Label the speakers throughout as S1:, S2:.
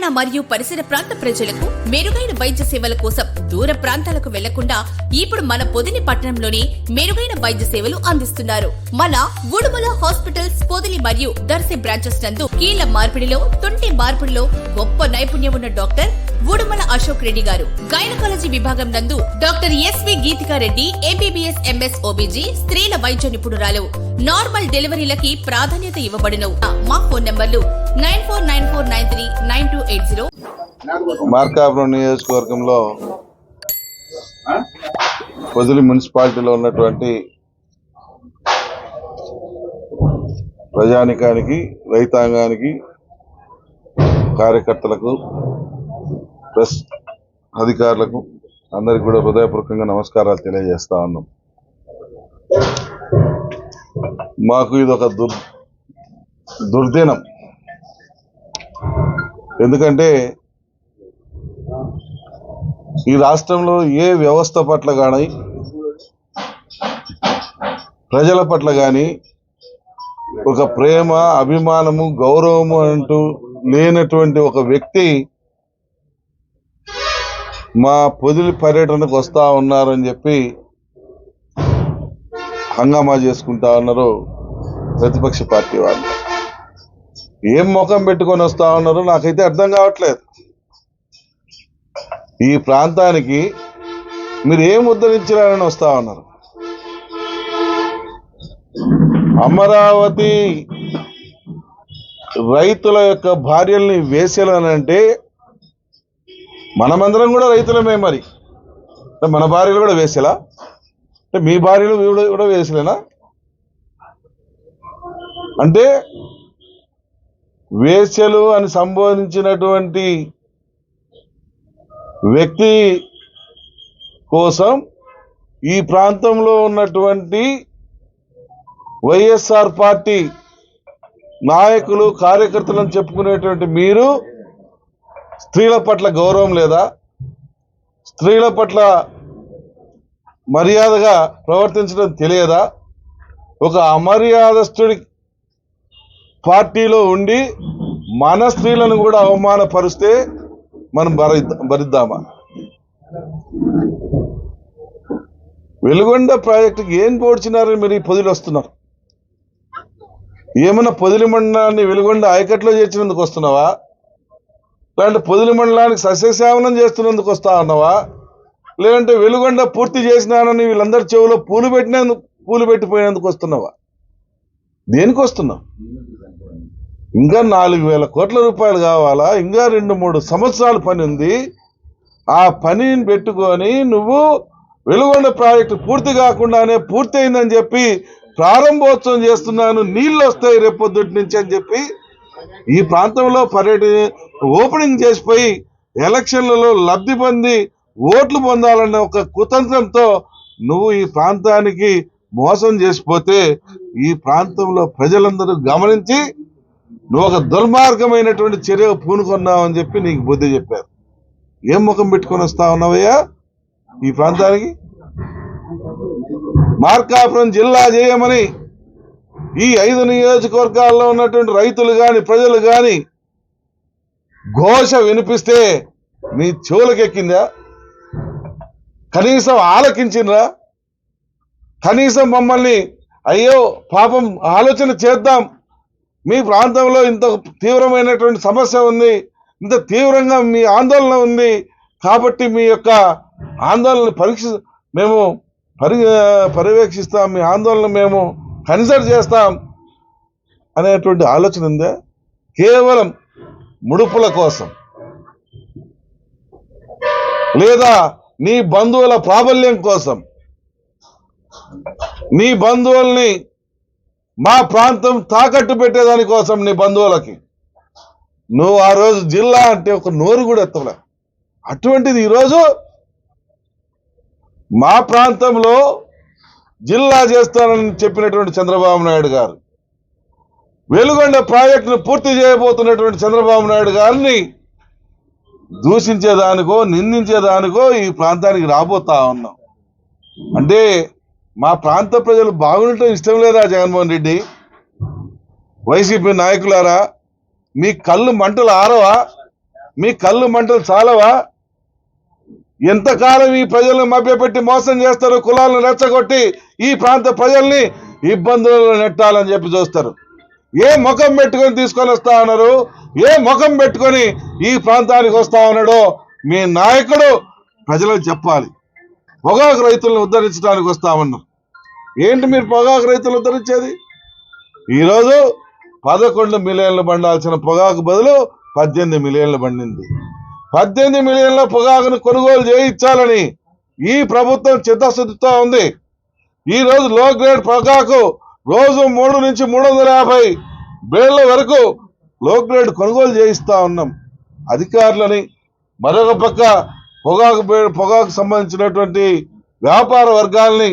S1: తెలంగాణ మరియు పరిసర ప్రాంత ప్రజలకు మెరుగైన వైద్య సేవల కోసం దూర ప్రాంతాలకు వెళ్ళకుండా ఇప్పుడు మన పొదిలి పట్టణంలోని మెరుగైన వైద్య సేవలు అందిస్తున్నారు. మన ఉడుమల హాస్పిటల్స్ పొదిలి మరియు దర్శి బ్రాంచెస్ నందు కీళ్ళ మార్పిడిలో తొంటి మార్పిడిలో గొప్ప నైపుణ్యం ఉన్న డాక్టర్ ఉడుమల అశోక్ రెడ్డి గారు. గైనకాలజీ విభాగం నందు doctor SV Geethika Reddy MBBS MS OBG స్త్రీల వైద్య నిపుణురాలు. నార్మల్ డెలివరీలకి ప్రాధాన్యత ఇవ్వబడును. మా ఫోన్ నంబర్లు nine four nine four nine three nine two eight zero.
S2: Markapuram నియోజకవర్గంలో పొదిలి మున్సిపాలిటీలో ఉన్నటువంటి ప్రజానికానికి రైతాంగానికి కార్యకర్తలకు ప్రెస్ అధికారులకు అందరికి కూడా హృదయపూర్వకంగా నమస్కారాలు తెలియజేస్తా ఉన్నాం. మాకు ఇది ఒక దుర్ దుర్దినం. ఎందుకంటే ఈ రాష్ట్రంలో ఏ వ్యవస్థ పట్ల కానీ ప్రజల పట్ల కానీ ఒక ప్రేమ అభిమానము గౌరవము అంటూ లేనటువంటి ఒక వ్యక్తి మా పొదిలి పర్యటనకు వస్తూ ఉన్నారని చెప్పి హంగామా చేసుకుంటా ఉన్నారు ప్రతిపక్ష పార్టీ వాళ్ళు. ఏం ముఖం పెట్టుకొని వస్తా ఉన్నారో నాకైతే అర్థం కావట్లేదు. ఈ ప్రాంతానికి మీరు ఏం ఉద్ధరించారని వస్తా ఉన్నారు? అమరావతి రైతుల యొక్క భార్యల్ని వేసేలనంటే మనమందరం కూడా రైతులమే మరి. మన భార్యలు కూడా వేసేలా? అంటే మీ భార్యలు కూడా కూడా వేసలేనా? అంటే వేశ్యలు అని సంబోధించినటువంటి వ్యక్తి కోసం ఈ ప్రాంతంలో ఉన్నటువంటి వైఎస్ఆర్ పార్టీ నాయకులు కార్యకర్తలను చెప్పుకునేటువంటి మీరు స్త్రీల పట్ల గౌరవం లేదా? స్త్రీల పట్ల మర్యాదగా ప్రవర్తించడం తెలియదా? ఒక అమర్యాదస్తుడి పార్టీలో ఉండి మన స్త్రీలను కూడా అవమానపరిస్తే మనం భరిద్దా భరిద్దామా? వెలుగొండ ప్రాజెక్టుకి ఏం పోడ్చినారని మీరు ఈ పొదులు వస్తున్నారు? ఏమన్నా పొదిలి మండలాన్ని వెలుగొండ ఆయకట్లో చేర్చినందుకు వస్తున్నావా? లేదంటే పొదిలి మండలానికి సస్యసేవనం చేస్తున్నందుకు వస్తా ఉన్నావా లేదంటే వెలుగొండ పూర్తి చేసినానని వీళ్ళందరి చెవులో పూలు పెట్టినందుకు పూలు పెట్టిపోయినందుకు వస్తున్నావా? దేనికి వస్తున్నావు? ఇంకా నాలుగు వేల కోట్ల రూపాయలు కావాలా? ఇంకా రెండు మూడు సంవత్సరాల పని ఉంది. ఆ పనిని పెట్టుకొని నువ్వు వెలుగొండ ప్రాజెక్టు పూర్తి కాకుండానే పూర్తయిందని చెప్పి ప్రారంభోత్సవం చేస్తున్నాను. నీళ్ళు వస్తాయి రేపొద్దుటి నుంచి అని చెప్పి ఈ ప్రాంతంలో పర్యటన ఓపెనింగ్ చేసిపోయి ఎలక్షన్లలో లబ్ధి పొంది ఓట్లు పొందాలన్న ఒక కుతంత్రంతో నువ్వు ఈ ప్రాంతానికి మోసం చేసిపోతే ఈ ప్రాంతంలో ప్రజలందరూ గమనించి నువ్వు ఒక దుర్మార్గమైనటువంటి చర్య పూనుకున్నావు అని చెప్పి నీకు బుద్ధి చెప్పారు. ఏం ముఖం పెట్టుకొని వస్తా ఉన్నావయ్యా? ఈ ప్రాంతానికి? మార్కాపురం జిల్లా చేయమని ఈ ఐదు నియోజకవర్గాల్లో ఉన్నటువంటి రైతులు కానీ ప్రజలు కానీ ఘోష వినిపిస్తే మీ చెవులకెక్కిందా? కనీసం ఆలకించిండ్రా కనీసం మమ్మల్ని అయ్యో పాపం ఆలోచన చేద్దాం. మీ ప్రాంతంలో ఇంత తీవ్రమైనటువంటి సమస్య ఉంది ఇంత తీవ్రంగా మీ ఆందోళన ఉంది కాబట్టి మీ యొక్క ఆందోళన పరీక్ష మేము పరి పర్యవేక్షిస్తాం మీ ఆందోళన మేము కన్సిడర్ చేస్తాం అనేటువంటి ఆలోచన ఉందా? కేవలం ముడుపుల కోసం. లేదా నీ బంధువుల ప్రాబల్యం కోసం. నీ బంధువుల్ని మా ప్రాంతం తాకట్టు పెట్టేదాని కోసం నీ బంధువులకి. నువ్వు ఆ రోజు జిల్లా అంటే ఒక నోరు కూడా ఎత్తలే అటువంటిది ఈరోజు మా ప్రాంతంలో జిల్లా చేస్తానని చెప్పినటువంటి చంద్రబాబు నాయుడు గారు వెలుగొండ ప్రాజెక్టును పూర్తి చేయబోతున్నటువంటి చంద్రబాబు నాయుడు గారిని దూషించేదానికో నిందించేదానికో ఈ ప్రాంతానికి రాబోతా ఉన్నాం. అంటే మా ప్రాంత ప్రజలు బాగుండటం ఇష్టం లేదా జగన్మోహన్ రెడ్డి? వైసీపీ నాయకులారా మీ కళ్ళు మంటలు ఆరవా? మీ కళ్ళు మంటలు చాలవా? ఎంతకాలం ఈ ప్రజలను మభ్యపెట్టి మోసం చేస్తారు కులాలను రెచ్చగొట్టి ఈ ప్రాంత ప్రజల్ని ఇబ్బందులలో నెట్టాలని చెప్పి చూస్తారు. ఏ ముఖం పెట్టుకొని తీసుకొని వస్తా ఉన్నారు? ఏ ముఖం పెట్టుకొని ఈ ప్రాంతానికి వస్తా ఉన్నాడో మీ నాయకుడు ప్రజలకు చెప్పాలి. పొగాకు రైతులను ఉద్ధరించడానికి వస్తా ఉన్నారు. ఏంటి మీరు పొగాకు రైతులు ఉద్ధరించేది ఈరోజు పదకొండు మిలియన్లు పండాల్సిన పొగాకు బదులు పద్దెనిమిది మిలియన్లు పండింది. పద్దెనిమిది మిలియన్ల పొగాకును కొనుగోలు చేయించాలని ఈ ప్రభుత్వం చిత్తశుద్ధితో ఉంది. ఈ రోజు లో గ్రేడ్ పొగాకు రోజు మూడు నుంచి మూడు వందల యాభై బేళ్ళ వరకు లో గ్రేడ్ కొనుగోలు చేయిస్తూ ఉన్నాం. అధికారులని మరొక పక్క పొగాకు పొగాకు సంబంధించినటువంటి వ్యాపార వర్గాల్ని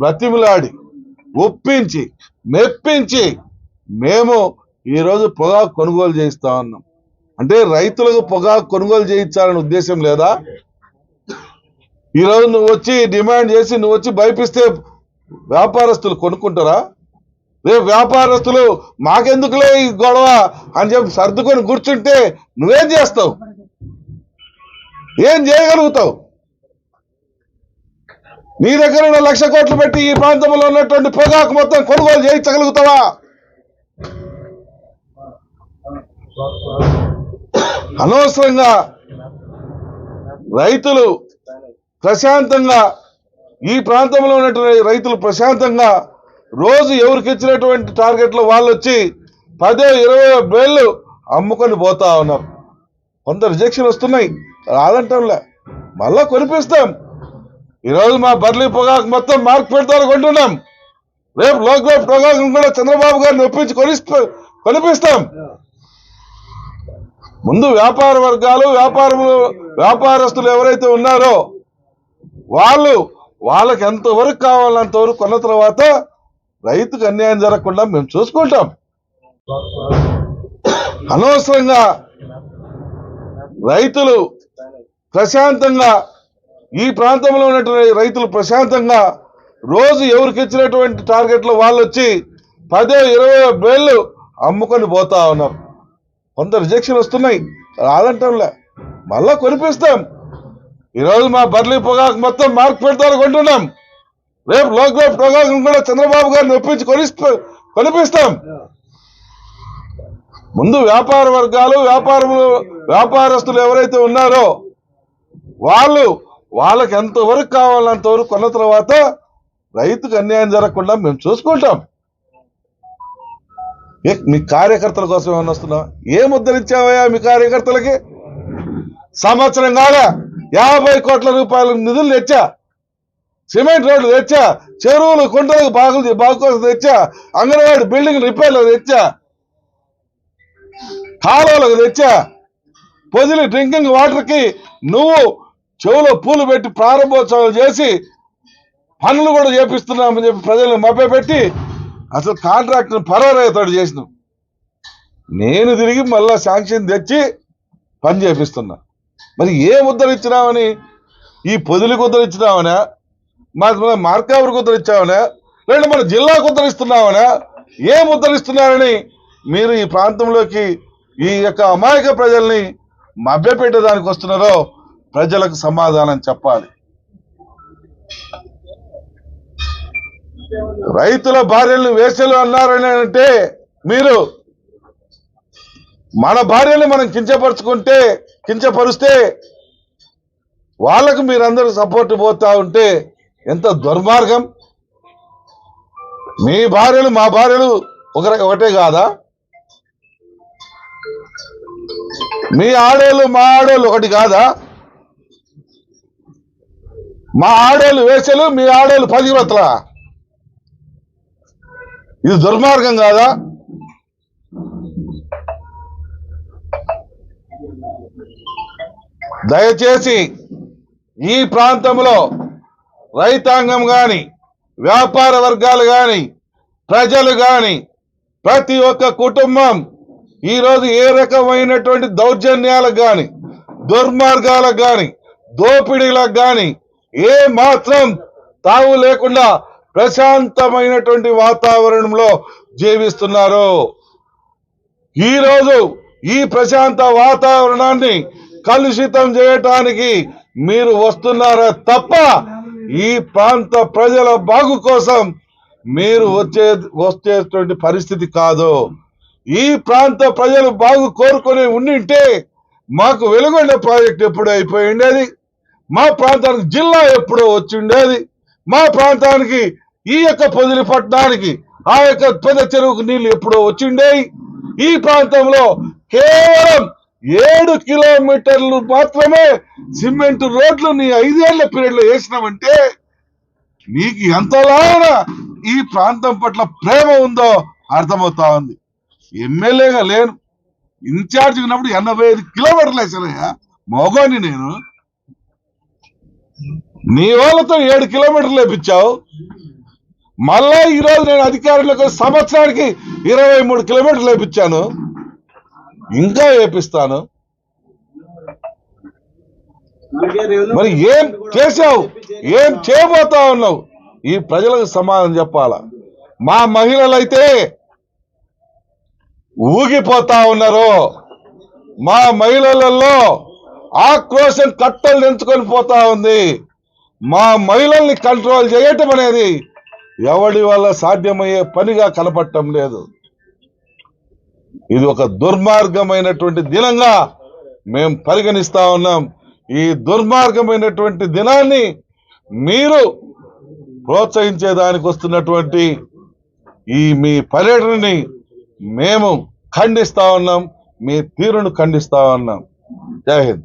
S2: బ్రతిమిలాడి ఒప్పించి మెప్పించి మేము ఈరోజు పొగాకు కొనుగోలు చేయిస్తా ఉన్నాం. అంటే రైతులకు పొగాకు కొనుగోలు చేయించాలనే ఉద్దేశం లేదా? ఈరోజు నువ్వు వచ్చి డిమాండ్ చేసి నువ్వు వచ్చి భయపిస్తే వ్యాపారస్తులు కొనుక్కుంటారా? రేపు వ్యాపారస్తులు మాకెందుకులే ఈ గొడవ అని చెప్పి సర్దుకొని కూర్చుంటే నువ్వేం చేస్తావు? ఏం చేయగలుగుతావు? నీ దగ్గర ఉన్న లక్ష కోట్లు పెట్టి ఈ ప్రాంతంలో ఉన్నటువంటి పొగాకు మొత్తం కొనుగోలు చేయించగలుగుతావా? అనవసరంగా రైతులు ప్రశాంతంగా ఈ ప్రాంతంలో ఉన్నటువంటి రైతులు ప్రశాంతంగా రోజు ఎవరికి ఇచ్చినటువంటి టార్గెట్లో వాళ్ళు వచ్చి పదో ఇరవై బేళ్ళు అమ్ముకొని పోతా ఉన్నారు. కొంత రిజెక్షన్ వస్తున్నాయి. రాదంటంలే. మళ్ళా కొనిపిస్తాం. ఈరోజు మా బర్లీ పొగాకు మొత్తం మార్క్ పెడతారు కొంటున్నాం. రేపు లోక్రేప్ పొగాకును కూడా చంద్రబాబు గారిని ఒప్పించి కొని కొనిపిస్తాం. ముందు వ్యాపార వర్గాలు వ్యాపారములు వ్యాపారస్తులు ఎవరైతే ఉన్నారో వాళ్ళు వాళ్ళకి ఎంతవరకు కావాలంతవరకు కొన్న తర్వాత రైతుకు అన్యాయం జరగకుండా మేము చూసుకుంటాం. అనవసరంగా రైతులు ప్రశాంతంగా ఈ ప్రాంతంలో ఉన్నటువంటి రైతులు ప్రశాంతంగా రోజు ఎవరికి ఇచ్చినటువంటి టార్గెట్లో వాళ్ళు వచ్చి పదో ఇరవై బేళ్ళు అమ్ముకొని పోతా ఉన్నారు. కొంత రిజెక్షన్ వస్తున్నాయి. రాదంటంలే. మళ్ళా కొనిపిస్తాం. ఈరోజు మా బర్లీ పొగాకు మొత్తం మార్క్ పెడతారు కొంటున్నాం. రేపు లోక్రేప్ పొగాకు కూడా చంద్రబాబు గారిని ఒప్పించి కొని కొనిపిస్తాం. ముందు వ్యాపార వర్గాలు వ్యాపారములు వ్యాపారస్తులు ఎవరైతే ఉన్నారో వాళ్ళు వాళ్ళకి ఎంతవరకు కావాలంతవరకు కొన్న తర్వాత రైతుకు అన్యాయం జరగకుండా మేము చూసుకుంటాం. మీ కార్యకర్తల కోసం ఏమన్నా వస్తున్నాం? ఏ ఉద్ధరించావయ్యా మీ కార్యకర్తలకి? సంవత్సరం కాగా యాభై కోట్ల రూపాయల నిధులు తెచ్చా. సిమెంట్ రోడ్లు తెచ్చా. చెరువులు కుంటలకు బాగులు బాగుకోసం తెచ్చా. అంగన్వాడి బిల్డింగ్ రిపేర్లు తెచ్చా. కాలువలకు తెచ్చా. పొదిలి డ్రింకింగ్ వాటర్కి నువ్వు చెవులో పూలు పెట్టి ప్రారంభోత్సవాలు చేసి పనులు కూడా చేపిస్తున్నామని చెప్పి ప్రజలను మభ్యపెట్టి అసలు కాంట్రాక్టర్ పరారయ్యతోడు చేసినాం. నేను తిరిగి మళ్ళా శాంక్షన్ తెచ్చి పని చేపిస్తున్నా. మరి ఏ ఉద్ధరించినామని ఈ పొదిలికి ఉద్ధరించినామనా మాకు మార్కాపురికి ఉద్ధరించామనా లేదా మన జిల్లాకు ఏ ఏం ఉద్ధరిస్తున్నారని మీరు ఈ ప్రాంతంలోకి ఈ యొక్క అమాయక ప్రజల్ని మభ్యపెట్టడానికి వస్తున్నారో ప్రజలకు సమాధానం చెప్పాలి. రైతుల భార్యలను వేసలు అన్నారని అంటే మీరు మన భార్యని మనం కించపరుచుకుంటే కించపరుస్తే వాళ్ళకు మీరందరూ సపోర్ట్ పోతా ఉంటే ఎంత దుర్మార్గం. మీ భార్యలు మా భార్యలు ఒక ఒకటే కాదా? మీ ఆడోళ్ళు మా ఆడోళ్ళు ఒకటి కాదా? మా ఆడోళ్ళు వేసలు మీ ఆడోళ్ళు పదివతలా ఇది దుర్మార్గం కాదా? దయచేసి ఈ ప్రాంతంలో రైతాంగం గాని వ్యాపార వర్గాలు గాని ప్రజలు గాని ప్రతి ఒక్క కుటుంబం ఈరోజు ఏ రకమైనటువంటి దౌర్జన్యాలకు కానీ దుర్మార్గాలకు కానీ దోపిడీలకు కానీ ఏ మాత్రం తావు లేకుండా ప్రశాంతమైనటువంటి వాతావరణంలో జీవిస్తున్నారు. ఈరోజు ఈ ప్రశాంత వాతావరణాన్ని కలుషితం చేయటానికి మీరు వస్తున్నారా తప్ప ఈ ప్రాంత ప్రజల బాగు కోసం మీరు వచ్చే వచ్చేటువంటి పరిస్థితి కాదు. ఈ ప్రాంత ప్రజలు బాగు కోరుకొని ఉండింటే మాకు వెలుగొండ ప్రాజెక్ట్ ఎప్పుడు అయిపోయింది అది? మా ప్రాంతానికి జిల్లా ఎప్పుడో వచ్చిండేది. మా ప్రాంతానికి ఈ యొక్క పొదిలి పట్టడానికి ఆ యొక్క పెద్ద చెరువుకు నీళ్ళు ఎప్పుడో వచ్చిండేవి ఈ ప్రాంతంలో కేవలం ఏడు కిలోమీటర్లు మాత్రమే సిమెంట్ రోడ్లు నీ ఐదేళ్ళ పీరియడ్లో వేసినామంటే నీకు ఎంతలాగా ఈ ప్రాంతం పట్ల ప్రేమ ఉందో అర్థమవుతా ఉంది. ఎమ్మెల్యేగా లేను. ఇన్ఛార్జ్ ఉన్నప్పుడు ఎనభై ఐదు కిలోమీటర్లు వేసానయ్యా మోగాని నేను. నీ వాళ్ళతో ఏడు కిలోమీటర్లు లేపించావు. మళ్ళా ఈరోజు నేను అధికారంలోకి సంవత్సరానికి ఇరవై మూడు కిలోమీటర్లు వేపించాను ఇంకా వేపిస్తాను మరి ఏం చేశావు? ఏం చేయబోతా ఉన్నావు? ఈ ప్రజలకు సమాధానం చెప్పాలా? మా మహిళలైతే ఊగిపోతా ఉన్నారు మా మహిళలలో ఆక్రోశం కట్టలు తెంచుకొని పోతా ఉంది. మా మహిళల్ని కంట్రోల్ చేయటం అనేది ఎవడి వల్ల సాధ్యమయ్యే పనిగా కనపడటం లేదు. ఇది ఒక దుర్మార్గమైనటువంటి దినంగా మేము పరిగణిస్తా ఉన్నాం. ఈ దుర్మార్గమైనటువంటి దినాన్ని మీరు ప్రోత్సహించే దానికి వస్తున్నటువంటి ఈ మీ పర్యటనని మేము ఖండిస్తా ఉన్నాం. మీ తీరును ఖండిస్తా ఉన్నాం. জয় হিন্দ।